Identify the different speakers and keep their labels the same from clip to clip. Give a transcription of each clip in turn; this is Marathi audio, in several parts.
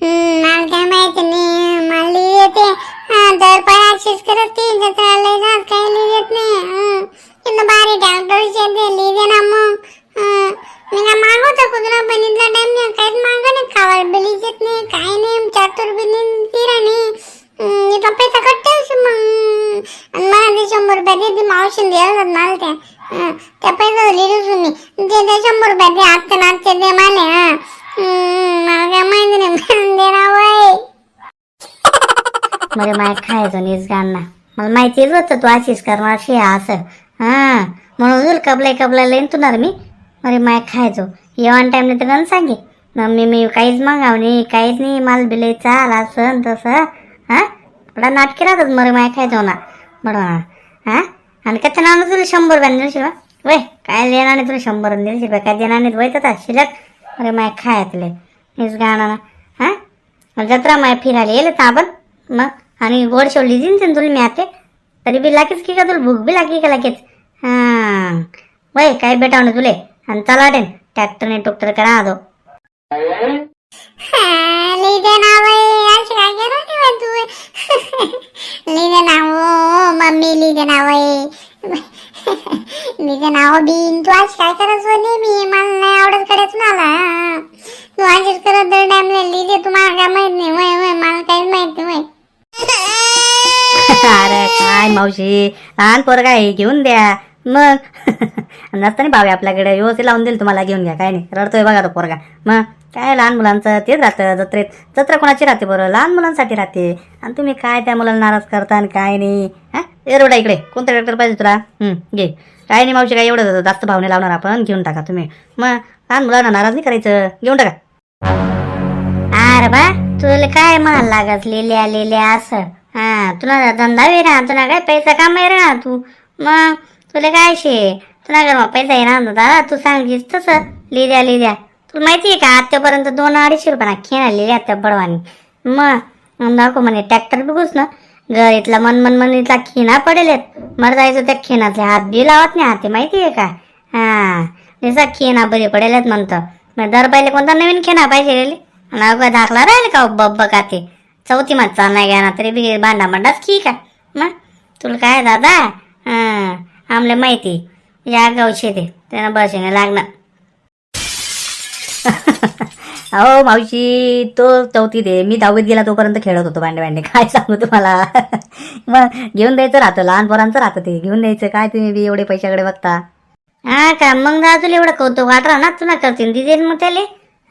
Speaker 1: हम्म, मला काय माहिती नाही मला लिहिता येते हा दर पण अशीच करत ती जत्राला जात काही लिहित नाही हं. इथं बारी डॉक्टरचे ते लिहिते ना मग हं. मी काय मागवतो कुत्रा पण इथला टाइम नाही काहीच मागं नाही खावायला बिलीचेत नाही काही नाही चातुर बी नाही तिरा नाही हं, इथं पैसा कट्टेच मग आणि मला ते शंभर रुपये देते मावशीने माल त्या त्या पैसा लिहिलं तुम्ही ते ते शंभर रुपये दे आजच्या नाचचे ते माले. हा मला काय माहिती नाही मला वय.
Speaker 2: बरे माय खायचं नीस गाणं. मला माहितीच होतं तू अशीच करणार अशी आहे असं. हां म्हणून तुला कबला कपला लईन तुणार मी. अरे माय खायचो. येवान टाइम तर गण सांगे. मम्मी मी काहीच मागाव नाही काहीच नाही. माल बिले चाल असं न तसं. हां थोडा नाटकी राहतात मरे माय खायचो ना बरोबर हां? आणि कच्च्या ना तुला शंभर रुपयाने दिलशील बा. वय काय देणार नाही तुला शंभर दिलशील बा. काय देणार नाही वय तर शिलक अरे माय खायतले हेच गाणं हा? हां जत्रा माय फिरायला येईल तर आपण. मग? आणि गोड शेवली दिन ते तुला मी आते. तरी बी लागेच की का तुला? भूक बी लागे का लगेच? हां. वय काय भेटावणे तुले? आणि चला डेन ट्रॅक्टरने टोक्टर करा दो
Speaker 1: लिहिते ना वय. ना हो मम्मी लिहिते ना वय. लिहिते ना हो बिन. तू आज काय करत नेहमी मला नाही आवडत करत मला तू आज करत दर टाइमला लिहिते तुम्हाला काय माहीत नाही. वय वय मला काहीच माहीत नाही
Speaker 2: अरे काय मावशी? लहान पोरगा आहे घेऊन द्या. मग. नसतं नाही भावे आपल्याकडे व्यवस्थित लावून देईल तुम्हाला घेऊन घ्या. काय नाही रडतोय बघा तो पोरगा. मग काय लहान मुलांचं? तेच राहतं जत्रेत. जत्रा कोणाची राहते बरं? लहान मुलांसाठी राहते. आणि तुम्ही काय त्या मुलांना नाराज करता आणि काय नाही? हा? एरवडा इकडे. कोणता ट्रॅक्टर पाहिजे तुला? घे. काय नाही मावशी काय एवढं जास्त भावने लावणार आपण. घेऊन टाका तुम्ही. मग लहान मुलांना नाराज नाही करायचं? घेऊन टाका.
Speaker 1: अरे बा तुला काय म्हणाल लागत लिहिल्या लिहिल्या असं? हा तुला धंदा वे ना तुला काय पैसा कमाई ना तू? मग तुला काय शे? तुला काय पैसा आहे ना दादा? तू सांगितस तसं लिहिल्या लिहिल्या तुला माहिती आहे का आत्तापर्यंत दोन अडीचशे रुपये खेळा लिहिल्या त्या बडवानी? मग मग म्हणे ट्रॅक्टर बघूस ना. घर इथला मन मन मन इथला खिना पडेल मर जायचं त्या खिनातले हात बी लावत नाही हाते माहिती आहे का? हा. जसा खिना बरी पडेल म्हणतं. मग दर पहिले कोणता नवीन खिणा पाहिजे रे नाव दाखला राहील का हो बब्ब का ते चौथी मात नाही घ्या ना तरी बी भांडा भांडाच की का मग? तुला काय दादा? हां. आमले माहिती. या गावचे ते. त्यांना बसेने लागणार
Speaker 2: अहो मावशी तो चौथी दे मी दहावीत गेला तोपर्यंत खेळत होतो भांडे भांडे काय सांगू तुम्हाला? मग घेऊन द्यायचं राहतं लहान पोरांचं राहतं ते. घेऊन द्यायचं. काय तुम्ही बी एवढे पैशाकडे बघता?
Speaker 1: हा का? मग अजून एवढं कौतुक वाटरा ना तुला करतील दिदे मग त्याले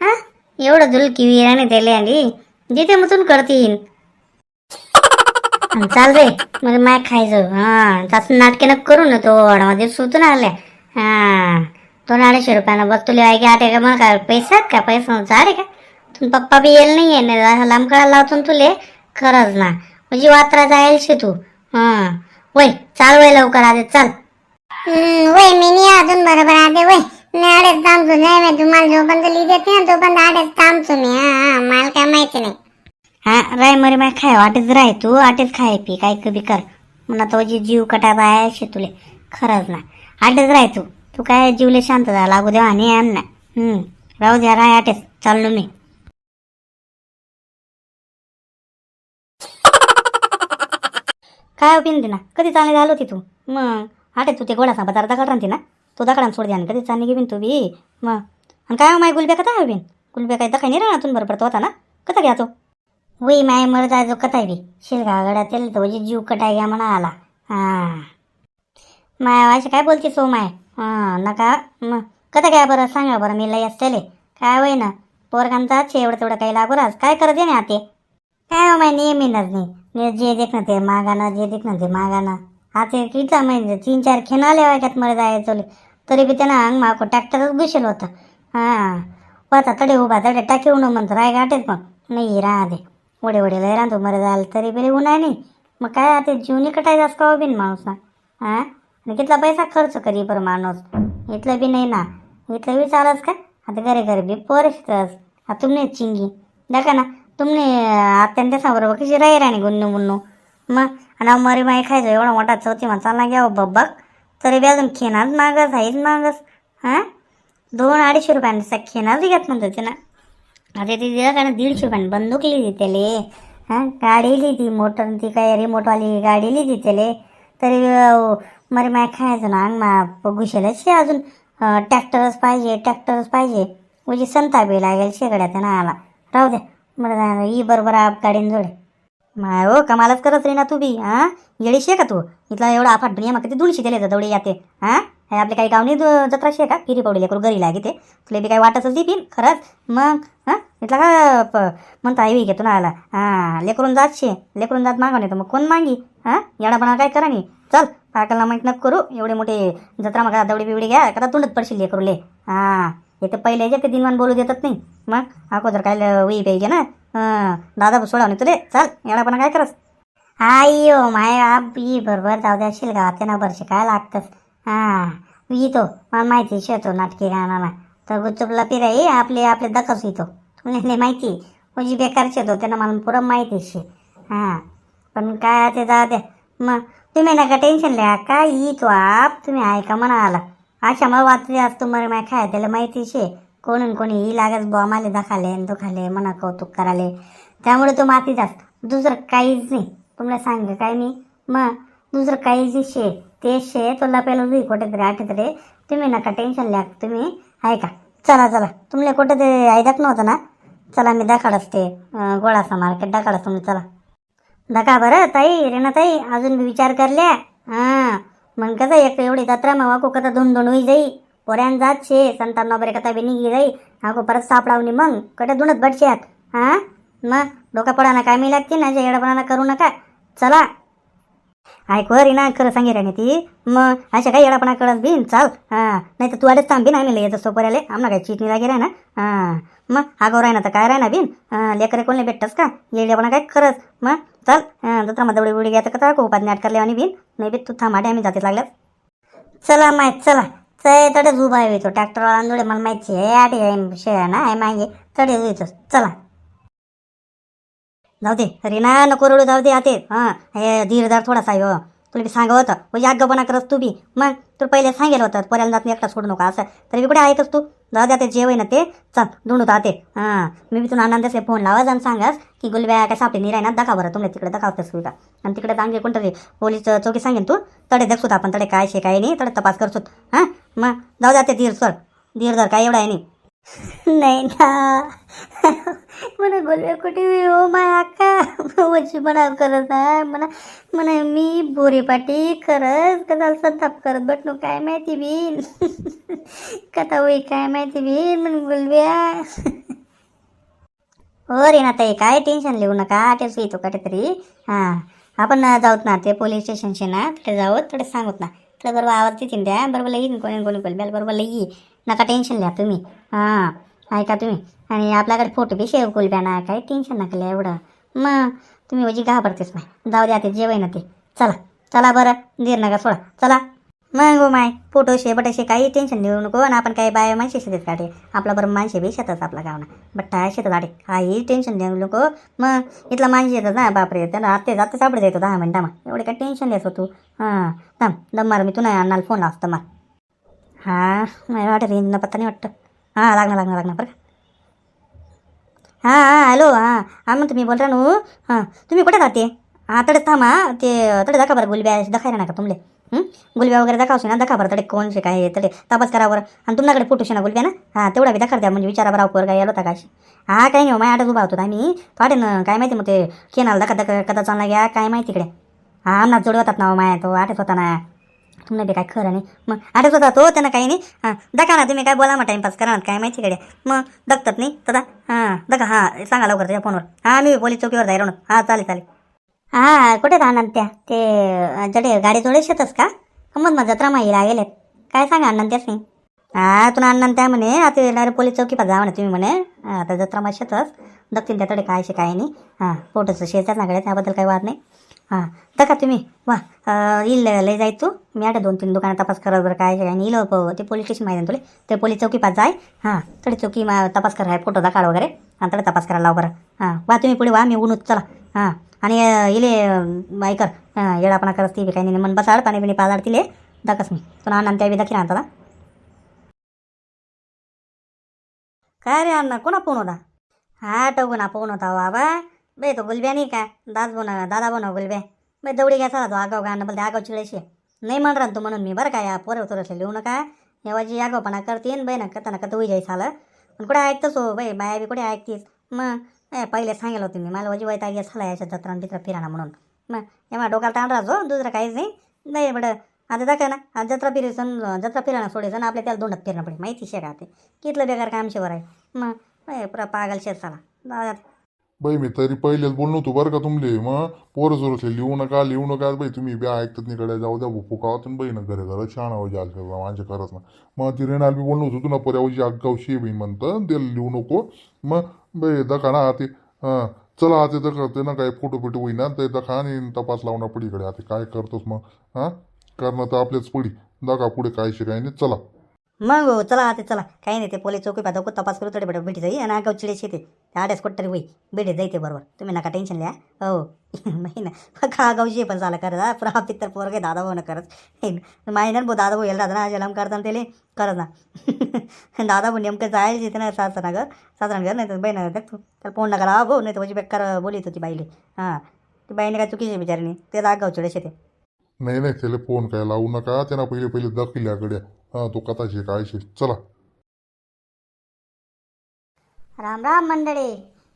Speaker 1: हा? एवढं झुलकी विराने त्याले आणि जिथे मग तुला करतील चाल रे मग माय खायचं. हा तसं नाटके नको करू ना तो. मध्ये सुतून आल्या. हा. दोन अडीचशे रुपयानं बघ तुला आहे की आटे का मग काय पैसा का? पैसा रे का? तुम पप्पा बी येईल नाही आहे ना लांब कळा लावतो ना तुले खरंच ना. म्हणजे वात्रा जाईल शे तू. हा. वय चाल वय लवकर आले चाल. वय मी नाही अजून बरोबर आले वय. मी आडेच थांबतो नाही माहिती तुम्हाला जोपर्यंत लिहित नाही तोपर्यंत आडेच थांबतो मी. हा मला काय माहिती नाही.
Speaker 2: हा राय मरे माय खाय वाटेच राय तू आटेच खाय पी काय कबी कर. म्हणा तो जी जीव कटा बाय शे तुले. खरंच ना. आटेच राय तू. तू काय जीवले शांत झाला? लागू देवा आणि आण ना. हम्म. राहू द्या राय आटेस चाललो मी. काय हो ओपिन तिना कधी चालणे झालो होती तू? मग. आटे तू ते गोळा सांबा जरा दगड राहते ना? तो दगडान सोड द्या कधी चालणे घेईन तू बी? मग. आणि काय हो माय गुलब्या कथा हवीन गुलब्या काय दखाय नाही राहणार बरोबर तो होता ना? कथा घ्या तो. वही माय मर जायचो आहे बी. शिलगा गड्या तेल तो जीव कटाय घ्या म्हणा आला हा. माय अशी काय बोलते सो हो माय? हां नका. मग कसं काय बरं? सांगा बरं मी लय असतेले. काय होय ना पोरगांचा छे एवढं तेवढं काही लागू लागूराच काय करत आहे ना ते काय हो माय नेहमीनच नाही. जे जे देखणं ते मागानं जे देखणं ते मागानं. हा ते किती माहिती तीन चार खेनाले वाक्यात मरे जायचो तरी बी त्यानं अंग माको ट्रॅक्टरच घुसेल होता. हां. होता तडे उभा तडे टाकी उणं म्हणतो राय गाठेत पण नाही राहते. दे उडे लय राहतो मरे जायला तरी बी उन्हा नाही मग काय आता जीवनी कटायचं असं का बिन माणूस ना हां? आणि कितला पैसा खर्च करी पर माणूस. इथलं बी नाही ना. इथलं बी चालच का? आता घरे घरे बी पोरसतस आता तुमने चिंगी. दाखा ना तुमने आत्यान त्या कशी राही राणी गुन्नू मुन्नू. मग आणि मरी माई खायचं एवढा मोठा चौथी मग चालला घ्या बब्बक. तरी बी अजून खेनाच मागस आहेच मागस. हां? दोन अडीचशे रुपयांचा खेनाच घेत म्हणतो ते ना आता ती दिलं का ना दीडशे रुपयाने बंदूक लिहिली त्याले. हां? गाडी लिहिली मोटर ती काय रिमोटवाली गाडी लिहिली त्याले. तरी अं, मरे माय खायचं ना अंग मा घुसेलच शे अजून ट्रॅक्टरच पाहिजे ट्रॅक्टरच पाहिजे. उजी संतापी लागेल शेगड्या ना आला. राहू दे. मला ई बरोबर आप गाडीन जोडे. माय ओ हो, कमालच करत रे ना तू बी हां? येडी शे का तू? इथला एवढा आफाट दुनिया मग किती दोनशे दिले दवडी याते हां? हे आपले काही गावनी जत्राशी जत्रा शे का? फिरी पडली लेकरू घरी लागे ते. तुला बी काही वाटतच देतील खरंच. मग हां? इथला का प- म्हणता आई घेतो ना आला. हां लेकरून जात शे. लेकरून जात मागा नाही तर मग कोण मागी? हां? येडापणा काय करा नाही. चल काकाला माहीत नको करू. एवढे मोठे जत्रा मग दवडी बिवडी घ्या. कदा तोंडच पडशील लेकरू ले हां हे तर पहिले जे ते दिनवान बोलू देतात नाही. मग अगोदर काय वही पाहिजे ना. हां दादा सोडा नाही तुले. चल येडापणा काय करस? आयो माय आप बी बरोबर जाऊ द्याशील शिलगावात ना वर्ष काय लागतंच. हां. येतो मला माहिती शेतो नाटकी गाणं तर गुच्चूपला पिराई आपले आपले दखस येतो तुला माहिती. म्हणजे बेकार शेतो त्यांना मला पुरं माहिती शे हां. पण काय ते जाऊ द्या मग तुम्ही नका टेन्शन लिहा. काय येतो आप तुम्ही ऐका म्हणा आला अशा मला वाचले आज तुम्हाला माय खाय त्याला माहिती शे कोणून कोणी ही लागच बुवा माले दाखाले दुखाले मना कौतुक कराले. त्यामुळे तो असतो. दुसरं काहीच नाही. तुम्हाला सांग काय मी? मग दुसरं काहीच शे ते शे तो लपेलो जुई कुठेतरी आठेतरी. तुम्ही नका टेन्शन ल्या तुम्ही ऐका चला चला. तुम्हाला कुठे ते ऐकत नव्हतं ना? चला मी दाखाडच ते गोळासा मार्केट दाखाडच तुम्ही चला. दाखा बरं ताई रेणा ताई अजून मी विचार करल्या. हां. मग कसं एक एवढी जत्रा मग वाकू कथा धुन दोन होई जाई. पोऱ्यान जात शे संतान वगैरे कथा बी निघी जाई. अगो परत सापडावनी मग. कटे धुणत बडशात हां. मग डोका पडाना काय मी लागते ना जे येडपणाला करू नका. चला. ऐकू वर ना खरं सांगे रे ती. मग अशा काही येडापणा कळत बिन चाल. हां नाही तर तू आडेच थांब बिन आम्ही येत सोपर आले आम्हाला काही चिटणी लागे ना? हां. मग आगावर राही ना तर काय राही ना बिन? हां, लेकरे कोणले भेटतस का? येडेपणा काय खरंच? मग चल. हां जत्रा मध्ये उडी उडी घ्या तर का नाट करले आणि बिन? नाही बी तू थांब आम्ही जाते लागल्यास चला माहीत चला. चय तडेच उभा येतो ट्रॅक्टरवाला जोडे मला माहिती आहे. आटे आहे ना आहे मागे. तडेच येतो चला. जाऊ दे. रीना नको रडू जाऊ दे आते. हां हे धीरदार थोडासा आहे हो. तुला बी सांगा होतं. म्हणजे आग्गपणा करत तू बी. मग तू पहिले सांगेल होतं पर्याला जात नाही एकटा सोडू नका असं. तरी इकडे कुठे ऐकस तू? जाऊ द्या ते जेवय ना ते. चल धुंडू आते हां मी बी तुला आनंदाचे फोन लावा आणि सांगास की गुलब्या काय सापडे निराय ना दाखा बरं तुला तिकडे दाखवतेस का आणि तिकडे चांगले कोणतरी पोलीस चौकी सांगेन तू? तडे देखसूत आपण तडे काय शे काय नाही तडे तपास करसूत. हां मग जाऊ द्या ते धीर सर धीरधर काय एवढा आहे नाही. नाही ना. मला बोलवे कुठे हो माय अक्का वची म्हणा करत आहे म्हणा म्हणा मी बोरी पाटी करत कदा संताप करत बटनो काय माहिती बीन कथा होई काय माहिती बीन म्हण बोलव्या हो रे ना ताई काय टेन्शन लिहू नका आटेच येतो कुठेतरी हां आपण जाऊत ना ते पोलीस स्टेशनचे ना तिथे जाऊ तिकडे सांगूत ना तिकडे बरोबर आवाज तिथे द्या बरोबर येईन कोणी कोणी बोलब्याला बरोबर येई नका टेन्शन लिहा तुम्ही हां ऐका तुम्ही. आणि आपल्याकडे फोटो बी शेव कुलब्या ना काही टेन्शन नका लिहा एवढं. मग तुम्ही म्हणजे वजी घाबरतेच नाही जाऊ द्या ते जेवाय ना ते. चला चला बरं. दीर नका सोडा. चला. मग माय फोटो शे बटाशे काही टेन्शन घेऊ नको. आणि आपण काही बाय माणसे शेतात काढे आपला बरं माणसे बी शेतात आपला गावना बट्टा शेतात आडे काही टेन्शन देऊ नको. मग इथला माणसे येतात ना बापरे त्यांना आत्ते जाते सापडत येतो दहा मिनटा मग. एवढे काय टेन्शन द्यायचं तू? हां थांब. दम मार मी तू नाही अन्नाला फोन लावतो मार. हां नाही वाटत रेंजनं पत्ता नाही वाटतं? हां लागणार लागणार लागणार बरं का? हां हां हॅलो हां हां मग तुम्ही बोलता नू हां तुम्ही कुठे जाते हां तडे थांबा ते तडे दाखा बरं गुलब्या दाखायला नका तुमले गुलब्या वगैरे दाखावशी ना दाखा बरं तडे कोणचे काय तडे तपास करा बरं आणि तुमच्याकडे फोटोशी ना गुलब्या ना हां तेवढा बी दाखवा द्या म्हणजे विचारा बरं पोर काय होता काशी हां काही नाही हो, माझ्या आठच उभा होतो आम्ही पाठे ना काय माहिती मग ते केनाला दाखा दाखा कदा चालला घ्या काय माहिती इकडे हां आमना जोडवतात होतात ना हो माया तो आठच होता ना तुम्हाला बी काय खरं नाही. मग आठच होता तो त्यांना काही नाही. हां दखा ना तुम्ही काय बोला मग टाईमपास करा ना काय माहिती कडे मग दखतात नाही तदा हां दका हां सांगा लवकर तुझ्या फोनवर. हां मी पोलीस चौकीवर जाईल हां चालेल चालेल. हां कुठे राहणार त्या? ते जडे गाडी जोडे शेतच का? मग मग जत्रा माहीला गेलेत काय सांगा अण्णा त्याच नाही हां तुला अण्णा त्या म्हणे आता येणारे पोलीस चौकीपास जा म्हणे तुम्ही म्हणे. आता जत्रा मा शेतच दखतील त्याकडे काय शे काय नाही. हां फोटोचं शेतात ना त्याबद्दल काही वाद नाही. हां. दका तुम्ही. वा. येईल लय जाय तू मी आता दोन तीन दुकानात तपास करा बरं काय आणि काय नाही. येईल ते पोलीस स्टेशन माहिती आहे ना तुले. ते पोलीस चौकी पास जाय. हां. तडे चौकी मा तपास करा फोटो दाखवा वगैरे. आणि तडे तपास करायला लाव बरं. हां. वा तुम्ही पुढे वा मी उनूच चला. हां. आणि इले अं, ऐकर अं, येडापणा करत ती बी काही नाही. मन बसाड पाणी बिणी पाजाड तिले. दाखस मी. तुला अण्णा त्या बी दाखी आणता काय रे अण्णा? कोणा फोन होता? हा टोगू ना फोन होता बाबा. बे तो गुलब्या नाही का दास बोना दादा बोना गुलब्या बे दौडी घ्यायचा तो आगाव गाणं बोलते आगाव चिळेशी नाही म्हणणार तू म्हणून मी बरं का या पोरं थोडंसं लिहू नका येवाची आगावपणा करतीन बाई ना करता कथा होई जायचं आलं पण कुठे ऐकतोस हो बाई बाया बी कुठे ऐकतीस मग ए, पहिले सांगेल होती मी मला वजी वैतागी झाला याच्या जत्रा तिथं फिराणा म्हणून मग एवढा डोक्याला ताण राहतो दुसरं काहीच नाही नाही बडं आता दाखव ना आज जत्रा फिरायचं जत्रा फिराणं सोडायचं ना आपल्या त्याला दोंडात फिरणं पडेल माहिती शे का ते कितलं बेकार काम शेवर आहे मग पुरा पागल शेत साला
Speaker 3: बाई मी तरी पहिलेच बोललो होतो बरं का तुमले. मग पोरं जोरसले लिहू नका लिहू नका. बाई तुम्ही बी ऐकतात निकडे जाऊ द्या भुपू कावातून बाई ना घरे घरात छान आवाज जाल माझ्या खरंच ना. मग ती रेणाल बी बोललो होतो तुला पर्यावजी आगावशी बाई म्हणतं ते लिहू नको. मग बाई दखा ना ते हां चला आता तर ते ना काय फोटो फिटो होईना ते दखा आणि तपास लावणार पडीकडे आता काय करतोस मग? हां करणं तर आपल्याच पडी. दखा पुढे काय शिकाय नाही चला.
Speaker 2: मग हो, चला ते चला. काही नाही ते पोलीस चौकी पाहतो तपास करू थोडे बेटा भेटी जाई आणि आगाव चिडे शेते. आड्यास कुठतरी होई. भेटी जायते बरोबर. तुम्ही नका टेन्शन लिहा. हो. नाही ना. खा गावची पण झालं करत हा. पुरा पित्तर पोर काही दादा भाऊ न करत माही ना भाऊ दादा भाऊ येईल दादा ना जलम करताना त्याले करत ना. दादा भाऊ नेमकं जायचे ते ना सासरा घर सासरा घर नाही तर बहिणा देख तू. त्याला फोन नका भाऊ नाही तर माझी बेकार बोलीत होती बाईले. हां. ती बाईने काय चुकीची बिचारीने. ते आगाव चिडे शेते.
Speaker 3: नाही नाही त्याला फोन काय लावू नका. त्यांना पहिले पहिले दाखविल्याकडे हां तो कथाशी काय शे चला.
Speaker 4: राम राम मंडळी.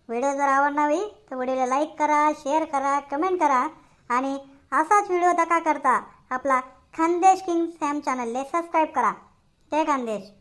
Speaker 4: व्हिडिओ जर आवडणावी तर व्हिडिओला लाईक करा शेअर करा कमेंट करा आणि असाच व्हिडिओ दका करता आपला खानदेश किंग सॅम चॅनलले सबस्क्राईब करा. जय खानदेश.